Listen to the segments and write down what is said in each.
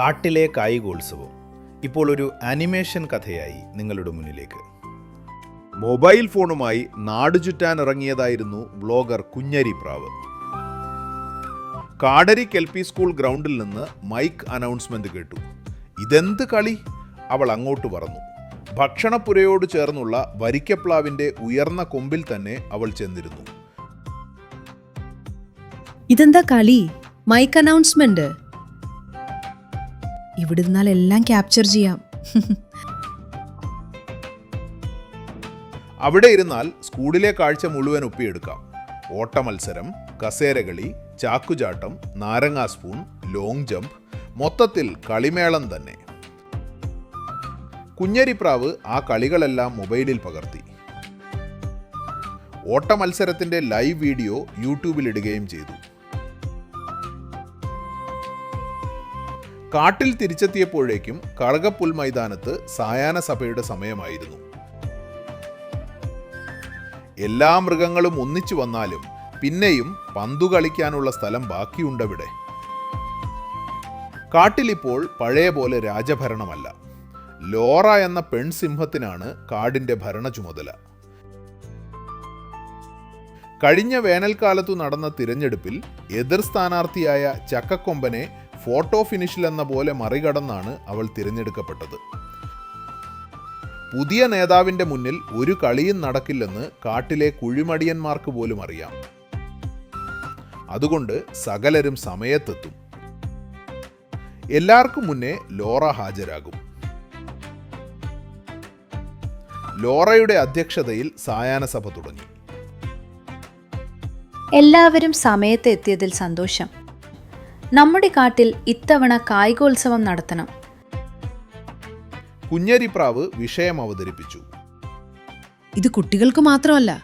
കാട്ടിലെ കായികോത്സവം. ഇപ്പോൾ ഒരു ആനിമേഷൻ കഥയായി നിങ്ങളുടെ മുന്നിലേക്ക്. മൊബൈൽ ഫോണുമായി നാടുചുറ്റാൻ ഇറങ്ങിയതായിരുന്നു ബ്ലോഗർ കുഞ്ഞരി പ്രാവ്. കാടരി എൽ പി സ്കൂൾ ഗ്രൗണ്ടിൽ നിന്ന് മൈക്ക് അനൗൺസ്മെന്റ് കേട്ടു. ഇതെന്ത് കളി? അവൾ അങ്ങോട്ട് പറഞ്ഞു ഭക്ഷണപ്പുരയോട് ചേർന്നുള്ള വരിക്കപ്ലാവിന്റെ ഉയർന്ന കൊമ്പിൽ തന്നെ അവൾ ചെന്നിരുന്നു. ഇതെന്താ കളി? Mike announcement? ഇവിടെ നിന്നാൽ എല്ലാം ക്യാപ്ചർ ചെയ്യാം. അവിടെ ഇരുന്നാൽ സ്കൂളിലെ കാഴ്ച മുഴുവൻ ഒപ്പിയെടുക്കാം. ഓട്ട മത്സരം കസേരകളി ചാക്കുചാട്ടം നാരങ്ങാ സ്പൂൺ ലോങ് ജമ്പ് മൊത്തത്തിൽ കളിമേളം തന്നെ. കുഞ്ഞരിപ്രാവ് ആ കളികളെല്ലാം മൊബൈലിൽ പകർത്തി. ഓട്ട മത്സരത്തിന്റെ ലൈവ് വീഡിയോ യൂട്യൂബിലിടുകയും ചെയ്തു. കാട്ടിൽ തിരിച്ചെത്തിയപ്പോഴേക്കും കഴകപ്പുൽ മൈതാനത്ത് സായാഹ്ന സഭയുടെ സമയമായിരുന്നു. എല്ലാ മൃഗങ്ങളും ഒന്നിച്ചു വന്നാലും പിന്നെയും പന്തു കളിക്കാനുള്ള സ്ഥലം ബാക്കിയുണ്ടവിടെ. കാട്ടിലിപ്പോൾ പഴയ പോലെ രാജഭരണമല്ല. ലോറ എന്ന പെൺസിംഹത്തിനാണ് കാടിന്റെ ഭരണ ചുമതല കഴിഞ്ഞ വേനൽക്കാലത്തു നടന്ന തിരഞ്ഞെടുപ്പിൽ എതിർ സ്ഥാനാർത്ഥിയായ ചക്കക്കൊമ്പനെ ഫോട്ടോ ഫിനിഷിൽ എന്ന പോലെ മറികടന്നാണ് അവൾ തിരഞ്ഞെടുക്കപ്പെട്ടത്. പുതിയ നേതാവിന്റെ മുന്നിൽ ഒരു കളിയും നടക്കില്ലെന്ന് കാട്ടിലെ കുഴിമടിയന്മാർക്ക് പോലും അറിയാം. അതുകൊണ്ട് സകലരും സമയത്തെത്തും. എല്ലാവർക്കും മുന്നേ ലോറ ഹാജരാകും. ലോറയുടെ അധ്യക്ഷതയിൽ സായാഹ്ന സഭ തുടങ്ങി. എല്ലാവരും സമയത്ത് എത്തിയതിൽ സന്തോഷം. നമ്മുടെ കാട്ടിൽ ഇത്തവണ കായികോത്സവം നടത്തണം. കുഞ്ഞരിപ്രാവ് വിഷയം അവതരിപ്പിച്ചു. ഇത് കുട്ടികൾക്ക് മാത്രമല്ല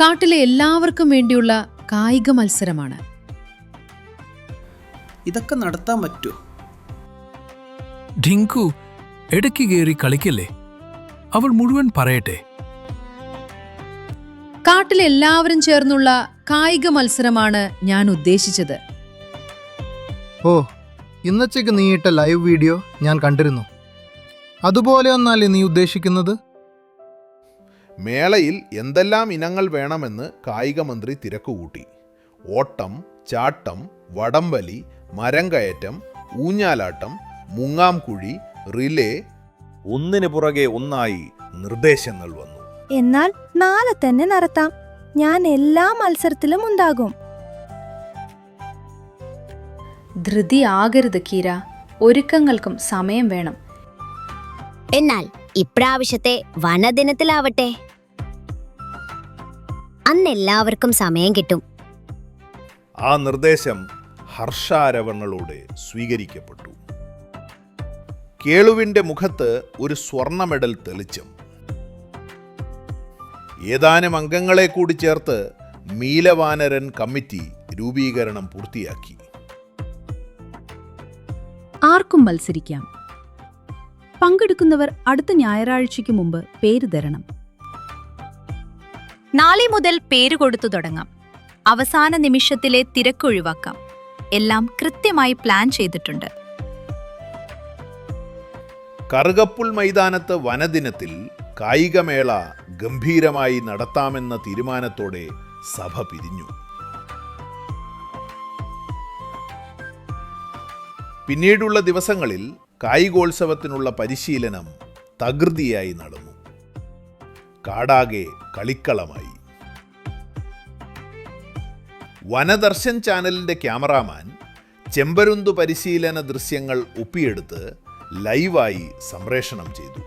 കാട്ടിലെ എല്ലാവർക്കും വേണ്ടിയുള്ള കായിക മത്സരമാണ്. ഇതൊക്കെ നടത്താൻ പറ്റൂ? ഡിങ്കു ഇടയ്ക്ക് കയറി കളിക്കല്ലേ? അവൾ മുഴുവൻ പറയട്ടെ. കാട്ടിലെല്ലാവരും ചേർന്നുള്ള കായിക മത്സരമാണ് ഞാൻ ഉദ്ദേശിച്ചത്. ഓ ഇന്നച്ചയ്ക്ക് നീ ഇട്ട ലൈവ് വീഡിയോ ഞാൻ കണ്ടിരുന്നു. അതുപോലെ ഒന്നല്ലേ നീ ഉദ്ദേശിക്കുന്നത്? മേളയിൽ എന്തെല്ലാം ഇനങ്ങൾ വേണമെന്ന് കായിക മന്ത്രി തിരക്കുകൂട്ടി. ഓട്ടം ചാട്ടം വടംവലി മരം കയറ്റം ഊഞ്ഞാലാട്ടം മുങ്ങാംകുഴി റിലേ. ഒന്നിനു പുറകെ ഒന്നായി നിർദ്ദേശങ്ങൾ വന്നു. എന്നാൽ നാളെ തന്നെ നടത്താം. ഞാൻ എല്ലാ മത്സരത്തിലും ഉണ്ടാകും. ധൃതി ആകരുത് കീര. ഒരുക്കങ്ങൾക്കും സമയം വേണം. എന്നാൽ ഇപ്രാവശ്യത്തെ വനദിനത്തിലാവട്ടെ. അന്നെല്ലാവർക്കും സമയം കിട്ടും. ആ നിർദ്ദേശം ഹർഷാരവങ്ങളോടെ സ്വീകരിക്കപ്പെട്ടു. കേളുവിന്റെ മുഖത്ത് ഒരു സ്വർണ മെഡൽ തെളിച്ചം. ഏതാനും അംഗങ്ങളെ കൂടി ചേർത്ത് മീലവാനരൻ കമ്മിറ്റി രൂപീകരണം പൂർത്തിയാക്കി. ആർക്കും മത്സരിക്കാം. പങ്കെടുക്കുന്നവർ അടുത്ത ഞായറാഴ്ചയ്ക്ക് മുമ്പ് പേര് തരണം. നാളെ മുതൽ പേര് കൊടുത്തു തുടങ്ങാം. അവസാന നിമിഷത്തിലെ തിരക്കൊഴിവാക്കാം എല്ലാം കൃത്യമായി പ്ലാൻ ചെയ്തിട്ടുണ്ട്. കറുകപ്പുൽ മൈതാനത്ത് വനദിനത്തിൽ കായികമേള ഗംഭീരമായി നടത്താമെന്ന തീരുമാനത്തോടെ സഭ പിരിഞ്ഞു. പിന്നീടുള്ള ദിവസങ്ങളിൽ കായികോത്സവത്തിനുള്ള പരിശീലനം തകൃതിയായി നടന്നു. കാടാകെ കളിക്കളമായി. വനദർശൻ ചാനലിന്റെ ക്യാമറാമാൻ ചെമ്പരുന്തു പരിശീലന ദൃശ്യങ്ങൾ ഒപ്പിയെടുത്ത് ലൈവായി സംപ്രേഷണം ചെയ്തു.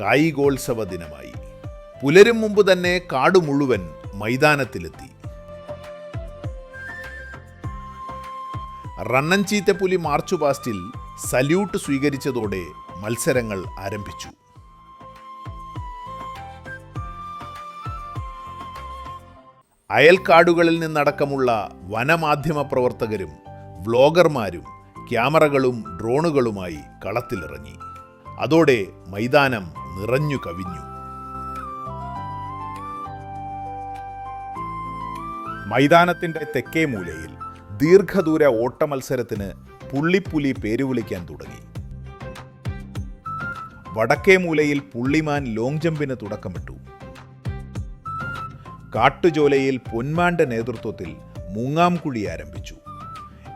കായികോത്സവ ദിനമായി. പുലരും മുമ്പ് തന്നെ കാട് മുഴുവൻ മൈതാനത്തിലെത്തി. റണ്ണൻ ചീത്തപ്പുലി മാർച്ച് പാസ്റ്റിൽ സല്യൂട്ട് സ്വീകരിച്ചതോടെ മത്സരങ്ങൾ ആരംഭിച്ചു. അയൽക്കാടുകളിൽ നിന്നടക്കമുള്ള വനമാധ്യമ പ്രവർത്തകരും വ്ലോഗർമാരും ക്യാമറകളും ഡ്രോണുകളുമായി കളത്തിലിറങ്ങി. അതോടെ മൈതാനം നിറഞ്ഞു കവിഞ്ഞു. മൈതാനത്തിന്റെ തെക്കേ മൂലയിൽ ദീർഘദൂര ഓട്ടമത്സരത്തിന് പുള്ളിപ്പുലി പേരുവിളിക്കാൻ തുടങ്ങി. വടക്കേ മൂലയിൽ പുള്ളിമാൻ ലോങ് ജമ്പിന് തുടക്കമിട്ടു. കാട്ടുജോലയിൽ പൊന്മാന്റെ നേതൃത്വത്തിൽ മുങ്ങാംകുഴി ആരംഭിച്ചു.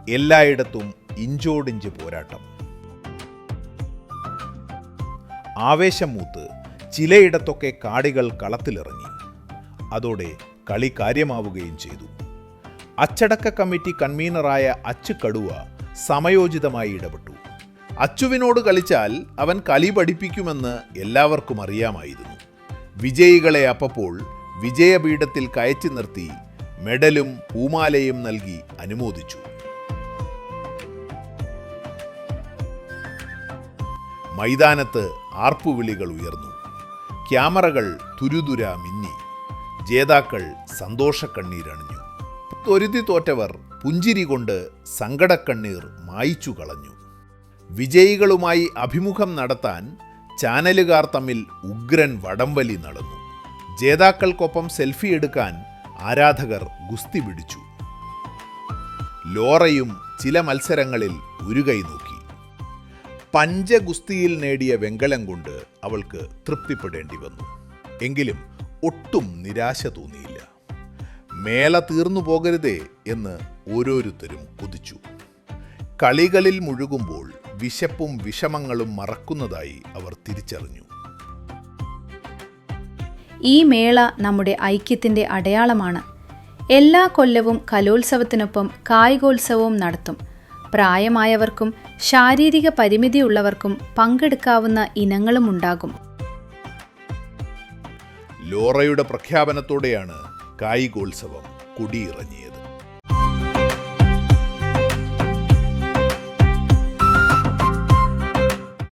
എല്ലായിടത്തും ഇഞ്ചോടിഞ്ച് പോരാട്ടം. ആവേശം മൂത്ത് ചിലയിടത്തൊക്കെ കാടികൾ കളത്തിലിറങ്ങി. അതോടെ കളി കാര്യമാവുകയും ചെയ്തു. അച്ചടക്ക കമ്മിറ്റി കൺവീനറായ അച്ചു കടുവ സമയോചിതമായി ഇടപെട്ടു. അച്ചുവിനോട് കളിച്ചാൽ അവൻ കളി പഠിപ്പിക്കുമെന്ന് എല്ലാവർക്കും അറിയാമായിരുന്നു. വിജയികളെ അപ്പപ്പോൾ വിജയപീഠത്തിൽ കയറ്റി നിർത്തി മെഡലും പൂമാലയും നൽകി അനുമോദിച്ചു. മൈതാനത്ത് ആർപ്പുവിളികൾ ഉയർന്നു. ക്യാമറകൾ തുരുതുര മിന്നി. ജേതാക്കൾ സന്തോഷക്കണ്ണീരണിഞ്ഞു. തൊരുതി തോറ്റവർ പുഞ്ചിരി കൊണ്ട് സങ്കടക്കണ്ണീർ മായിച്ചു കളഞ്ഞു. വിജയികളുമായി അഭിമുഖം നടത്താൻ ചാനലുകാർ തമ്മിൽ ഉഗ്രൻ വടംവലി നടന്നു. ജേതാക്കൾക്കൊപ്പം സെൽഫി എടുക്കാൻ ആരാധകർ ഗുസ്തി പിടിച്ചു. ലോറയും ചില മത്സരങ്ങളിൽ ഉരുകൈ നോക്കി. പഞ്ചഗുസ്തിയിൽ നേടിയ വെങ്കലം കൊണ്ട് അവൾക്ക് തൃപ്തിപ്പെടേണ്ടി വന്നു. എങ്കിലും ഒട്ടും നിരാശ തോന്നിയില്ല. മേള തീർന്നു പോകരുതേ എന്ന് ഓരോരുത്തരും കൊതിച്ചു. കളികളിൽ മുഴുകുമ്പോൾ വിശപ്പും വിഷമങ്ങളും മറക്കുന്നതായി അവർ തിരിച്ചറിഞ്ഞു. ഈ മേള നമ്മുടെ ഐക്യത്തിന്റെ അടയാളമാണ്. എല്ലാ കൊല്ലവും കലോത്സവത്തിനൊപ്പം കായികോത്സവവും നടത്തും. പ്രായമായവർക്കും ശാരീരിക പരിമിതിയുള്ളവർക്കും പങ്കെടുക്കാവുന്ന ഇനങ്ങളും ഉണ്ടാകും ലോറയുടെ പ്രഖ്യാപനത്തോടെയാണ് കായികോത്സവം കൊടിയിറങ്ങിയത്.